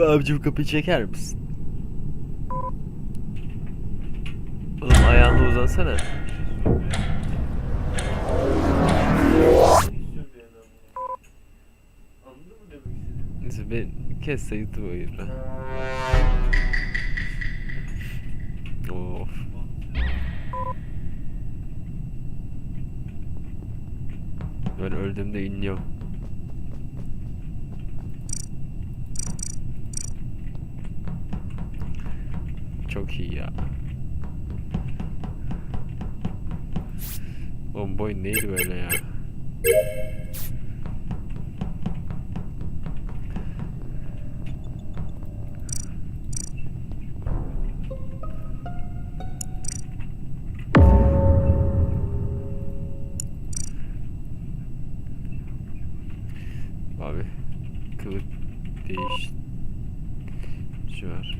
Yusuf abicim kapıyı çeker misin? Oğlum ayağını uzansana. Neyse ben kes o yüzden. Of. Ben öldüğümde inliyorum. Çok iyi ya. Oğlum bu oyun neydi böyle ya? Abi kılık değiş şu var.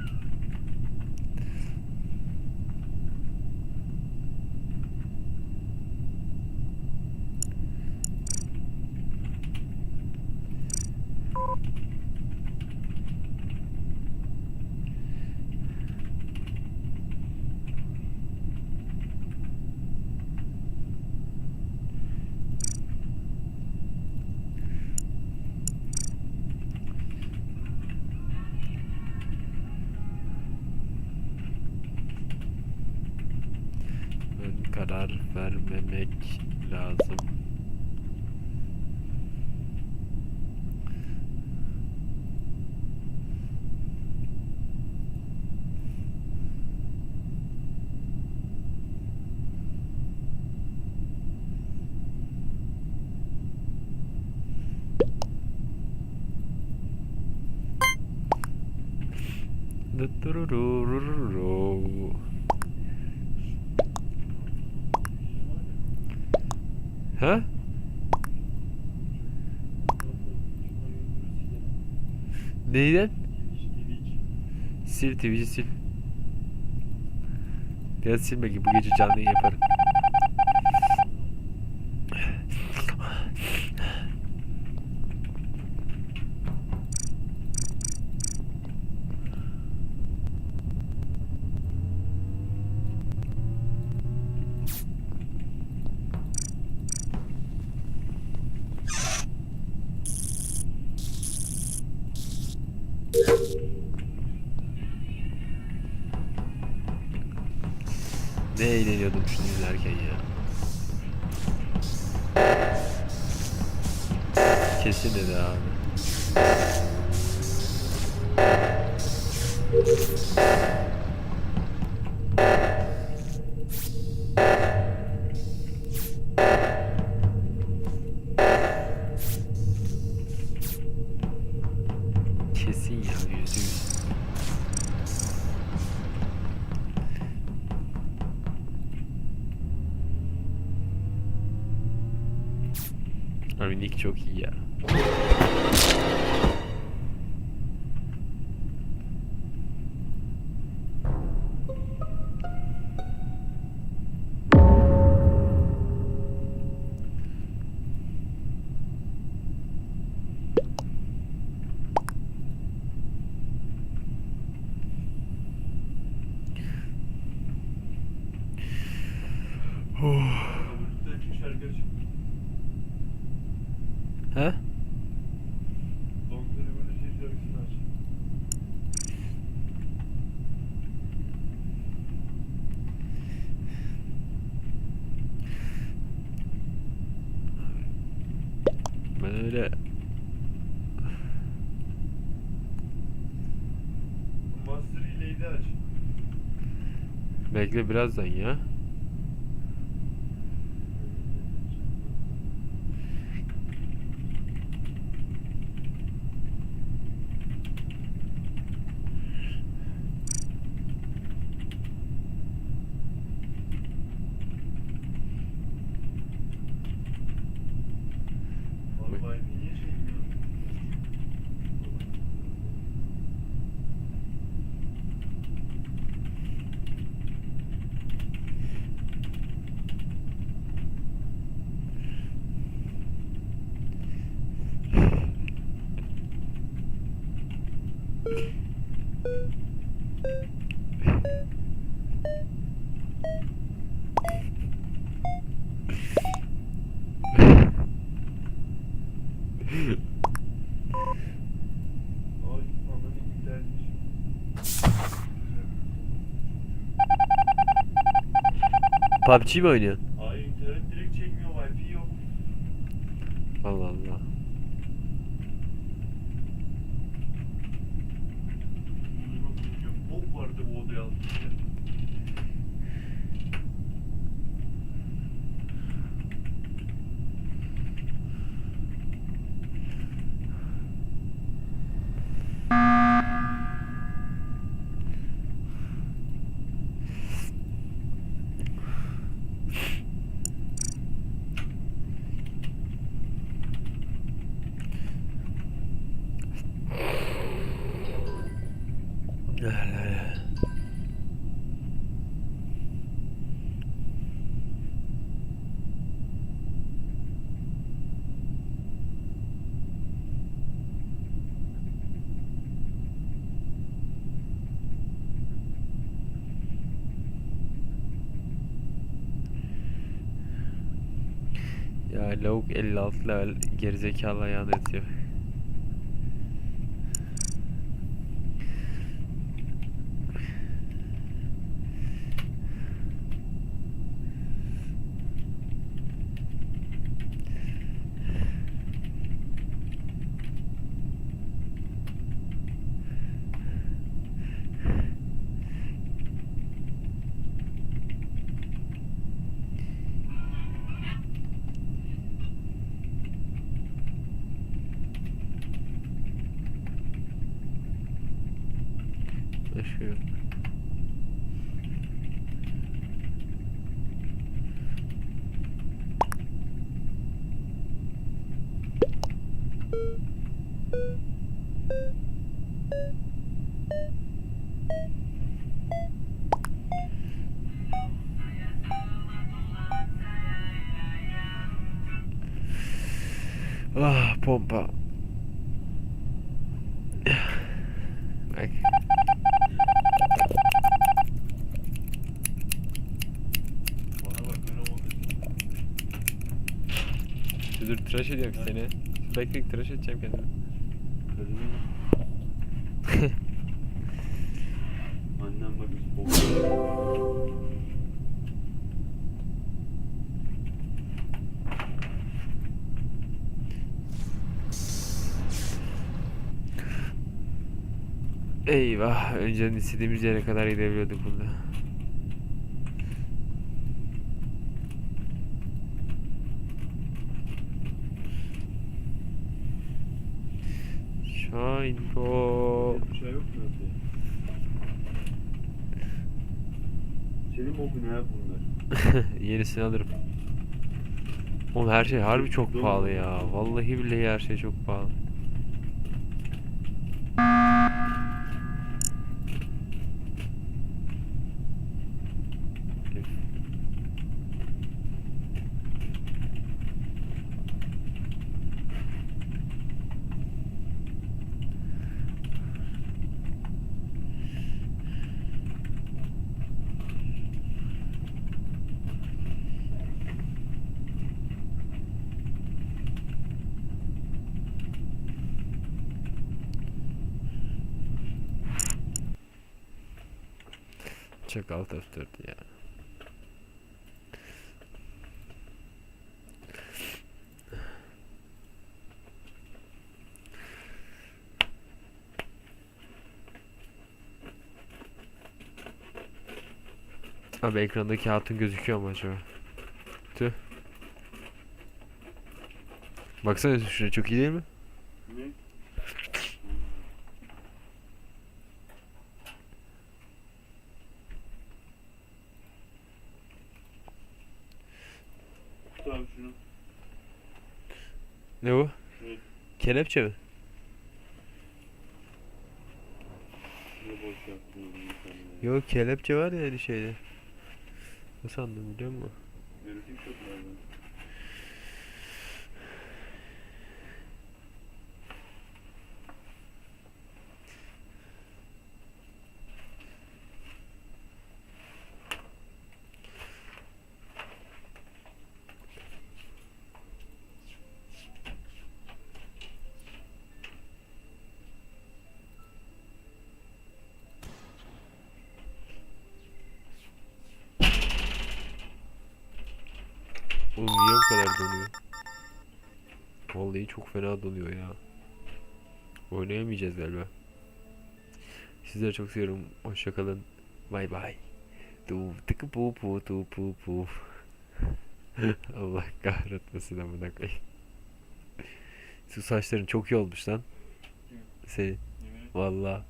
Ön karar vermemek lazım. Dıttırırırırırırı. Ha? Neyden? Sil Twitch'i sil. Biraz silme ki bu gece canlı yayın yaparım. Eğleniyordum şunu izlerken ya. Kesin dedi abi. Abi Nick çok iyi ya. He? Ben öyle Master hileyi de aç. bekle birazdan ya. Ay ananı gidermiş. PUBG mi oynuyorsun? Lavuk 56 level gerizekalı ayağına yatıyor. Başka yok. Ah pompa. Bak. Dur tıraş ediyorum seni. Bekle tıraş edeceğim kendimi. Eyvah. Önceden istediğimiz yere kadar gidebiliyorduk bunda. Shine bro. Bir şey yok mu evde? Senin bokun ya bunlar. Yenisini alırım. Oğlum her şey harbi çok pahalı ya. Vallahi billahi her şey çok pahalı. Çakal F4 ya. Abi ekrandaki hatun gözüküyor mu acaba? Tüh. Baksana şuraya çok iyi değil mi? Ne? Tut abi şunu. Ne bu? Ne? Kelepçe mi? Ne boş yaptın. Yok kelepçe var ya hani şeyde. Ne sandım biliyor musun? Kadar donuyor. Vallahi çok fena donuyor ya. Oynayamayacağız galiba. Sizleri çok seviyorum. Hoşçakalın. Bay bay. Du tıkı pu pu tu pu pu. Allah kahretmesin amına koyayım. Şu saçların çok iyi olmuş lan. Yemin Valla.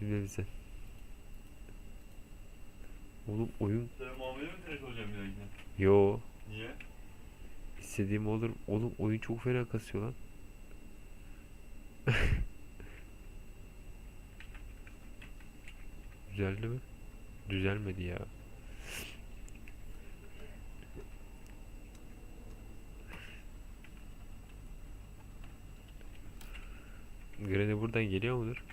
Bilmem bize. Oğlum oyun. Tıraş olacaksın bir dahakine? Yo. Niye? İstediğim olur. Oğlum oyun çok fena kasıyor lan. Düzeldi mi? Düzelmedi ya. Granny buradan geliyor mudur?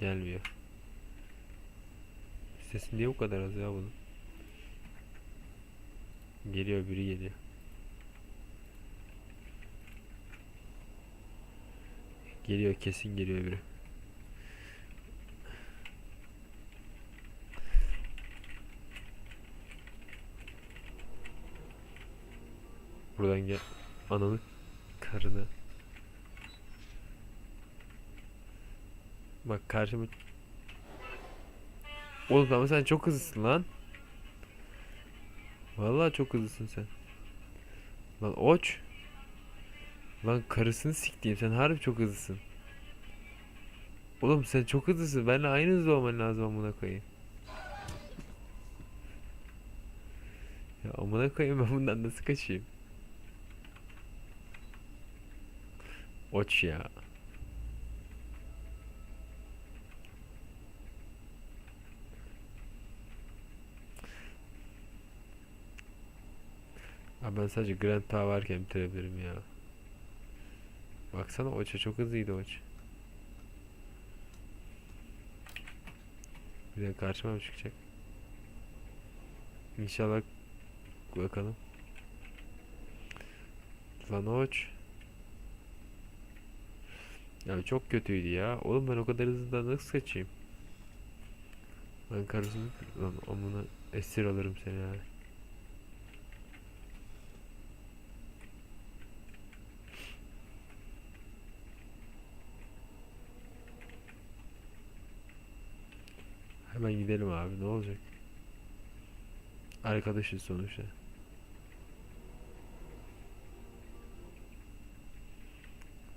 Gelmiyor. Sesi niye bu kadar az ya bunun? Geliyor biri geliyor. Geliyor kesin geliyor biri. Buradan gel. Ananı karını. Bak karşıma. Oğlum ama sen çok hızlısın lan. Vallahi çok hızlısın sen. Lan oç. Lan karısını siktiğim sen harbi çok hızlısın. Oğlum sen çok hızlısın. Benimle aynı hızda olman lazım amına koyayım. Ya amına koyayım ben bundan nasıl kaçayım? Oç ya. Ben sadece Grand Power varken bitirebilirim ya. Baksana Oç'a çok hızlıydı Oç. Bir de karşıma mı çıkacak? İnşallah bakalım. Lan Oç. Ya çok kötüydü ya. Oğlum ben o kadar hızlı nasıl kaçayım? Ben karısını lan amına esir alırım seni yani. Hemen gidelim abi ne olacak? Arkadaşız sonuçta.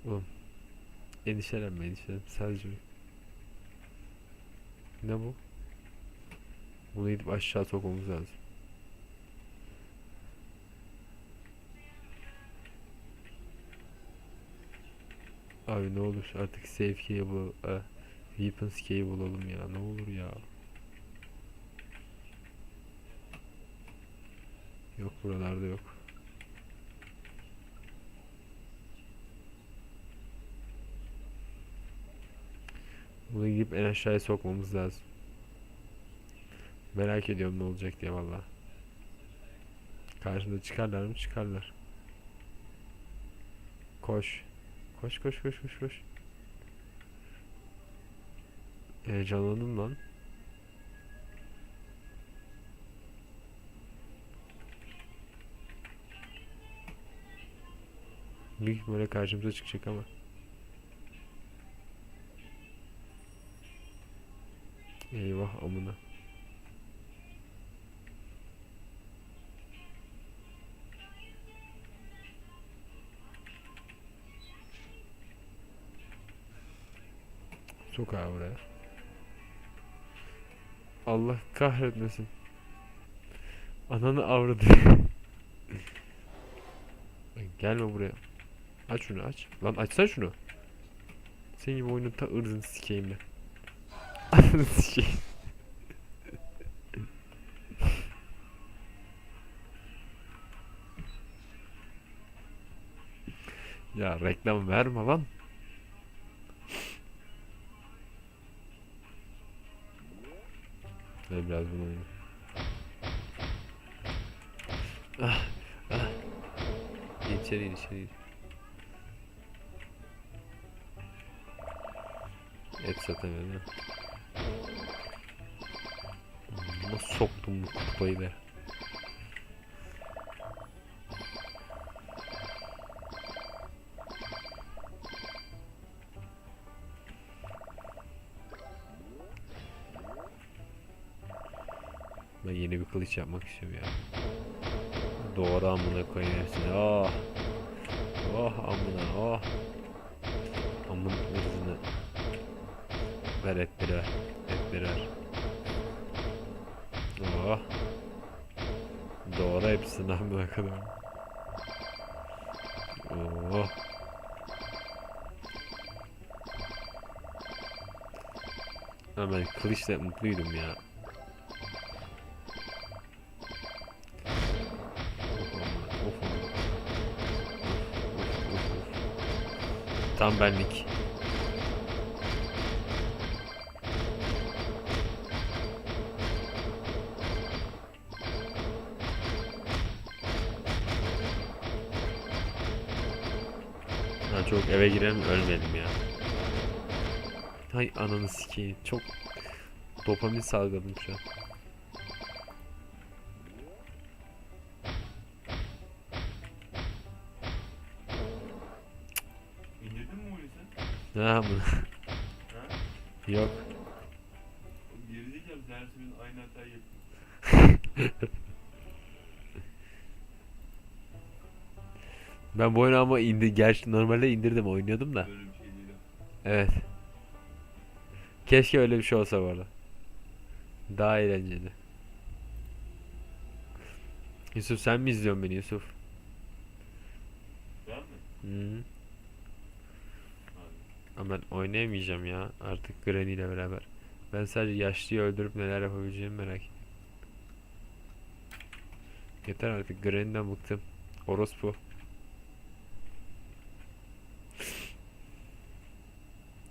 Oğlum endişelenme endişelenme sadece Ne bu? Bunu gidip aşağı sokmamız lazım. Abi ne olur artık safe bul eh, weapons key'i bulalım ya ne olur ya. Yok buralarda yok. Bunu gidip en aşağıya sokmamız lazım. Merak ediyorum ne olacak diye valla. Karşımda çıkarlar mı? Çıkarlar. Koş. Koş koş koş koş koş. Heyecanlandım lan. Büyük ihtimalle karşımıza çıkacak ama. Eyvah amına. Sok abi buraya. Allah kahretmesin. Ananı avradı. Gelme buraya. Aç şunu aç. Lan açsana şunu. Senin gibi oyunun ta ırzını sikeyim ben. Ananı sikeyim. ya reklam verme lan. Ve biraz bunu. Ah, ah. İçeri içeri Et satamıyorum. O soktum bu kupayı be. Ben yeni bir kılıç yapmak istiyorum ya. Doğru amına koyayım hepsini. Oh. Oh amına oh. Ver etleri ver. Etleri ver. Oh. Doğru hepsini amına kadar. Oh. Ben kılıçla mutluydum ya. Tam benlik. Çok eve girelim ölmeyelim ya. Hay ananı sikeyim. Çok dopamin salgıladım şu an. İndirdin mi oyunu sen? Ha? Yok. Gerizekalı dersimin aynı hatayı yapıyor. Ben bu oyunu ama indi gerçi normalde indirdim oynuyordum da. Böyle bir şey değil. Evet. Keşke öyle bir şey olsa bu arada. Daha eğlenceli. Yusuf sen mi izliyorsun beni Yusuf? Ben mi? Hı. Ama ben oynayamayacağım ya artık Granny ile beraber. Ben sadece yaşlıyı öldürüp neler yapabileceğimi merak ediyorum. Yeter artık Granny'den bıktım. Orospu.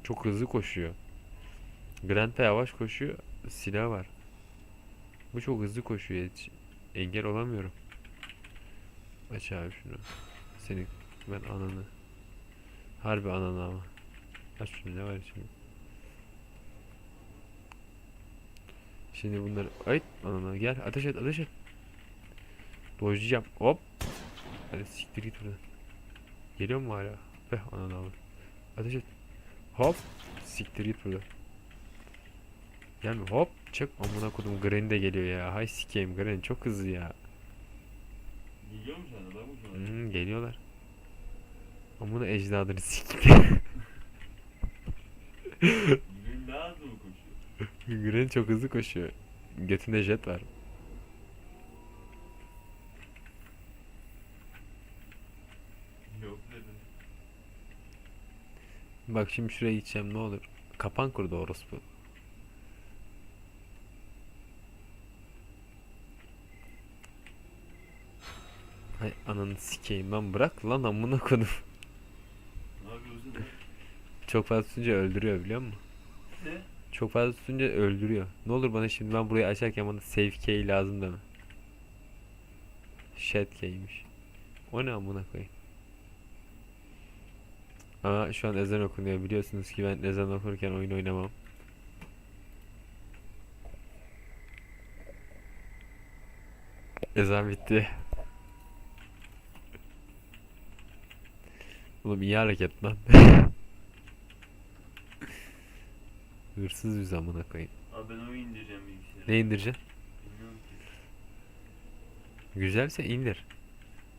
Çok hızlı koşuyor. Grant da yavaş koşuyor. Silah var. Bu çok hızlı koşuyor. Hiç engel olamıyorum. Aç abi şunu. Seni ben ananı. Harbi ananı ama. Aç şunu ne var şimdi? Şimdi bunları ay anana gel ateş et ateş et. Dojlayacağım hop. Hadi siktir git buradan. Geliyor mu hala? Beh anana abi. Ateş et. Hop. Siktir git buradan. Gelme hop. Çık amına kodum Granny de geliyor ya. Hay sikeyim Granny çok hızlı ya. Geliyor mu sana? Mı sana? Hmm, geliyorlar. Amına ecdadını sikeyim. Bugün daha hızlı mı koşuyor? Granny çok hızlı koşuyor. Götünde jet var. Yok dedin. Bak şimdi şuraya gideceğim ne olur. Kapan kurdu orospu. Hay ananı sikeyim lan bırak lan amına kodum. Çok fazla tutunca öldürüyor biliyor musun? Ne? Çok fazla tutunca öldürüyor. Ne olur bana şimdi ben burayı açarken bana save key lazım deme. Shed key'miş. O ne amına koyayım. Ama şu an ezan okunuyor biliyorsunuz ki ben ezan okurken oyun oynamam. Ezan bitti. Oğlum iyi hareket lan. Hırsız yüz amına koyayım. Abi ben oyun indireceğim bilgisayara. Ne indireceksin? Bilmiyorum ki. Güzelse indir.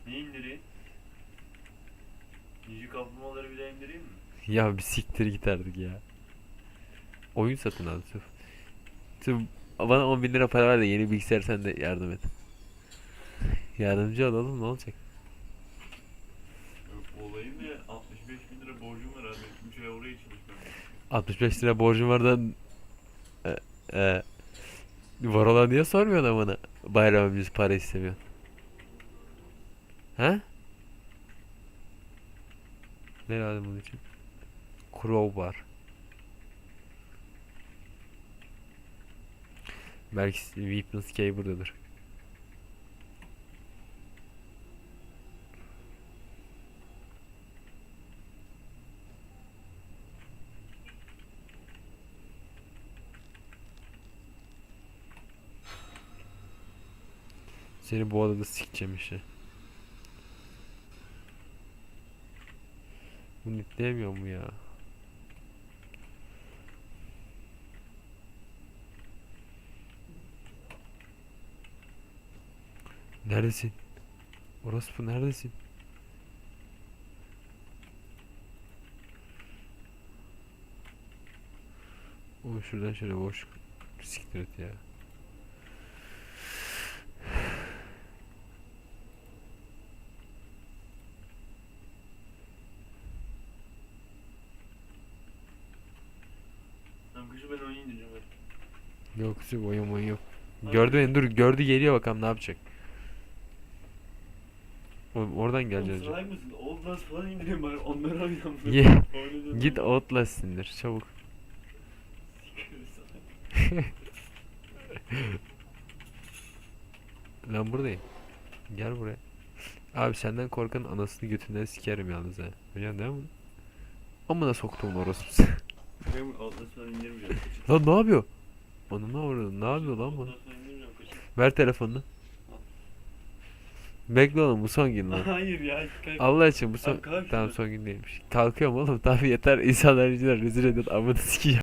Ne indireyim? Nici kaplumbağaları bile indireyim mi? Ya bir siktir git artık ya. Oyun satın al Sırf. Sırf bana 10 bin lira para ver de yeni bilgisayar sen de yardım et. Yardımcı ol oğlum ne olacak? Yok olayım ya 65 bin lira borcum var abi. 3 ay oraya çalışmam. 65 lira borcum var da e, e, var olan niye sormuyorsun bana? Bayram öncesi para istemiyor. He? Ne lazım bunun için? Crowbar. Belki Weapons Key buradadır. Seni bu adada sikeceğim işte. Bunu itleyemiyor mu ya? Neredesin? Orospu neredesin? O şuradan şöyle boş siktir et ya. Tamam kışı ben oynayayım diyeceğim ben. Yok oyun oyun yok. Gördü beni dur gördü geliyor bakalım ne yapacak. Oğlum oradan gelecek önce. Salak mısın? Outlast falan indireyim bari onları oynayalım. Ye, Oynayacağım. git Outlast indir çabuk. Lan buradayım. Gel buraya. Abi senden korkan anasını götünden sikerim yalnız ha. Biliyorsun değil mi? Amına soktuğum orospu. Benim Outlast falan indirmeyeceğim. lan ne yapıyor? Ne yapıyor? Ne yapıyor lan bu? Ver telefonunu. Bekle oğlum bu son gün lan. Hayır ya. Allah için bu son... Tamam son gün değilmiş. Kalkıyorum oğlum tamam yeter insanlar yüzünden rezil ediyor amına sikeceğim.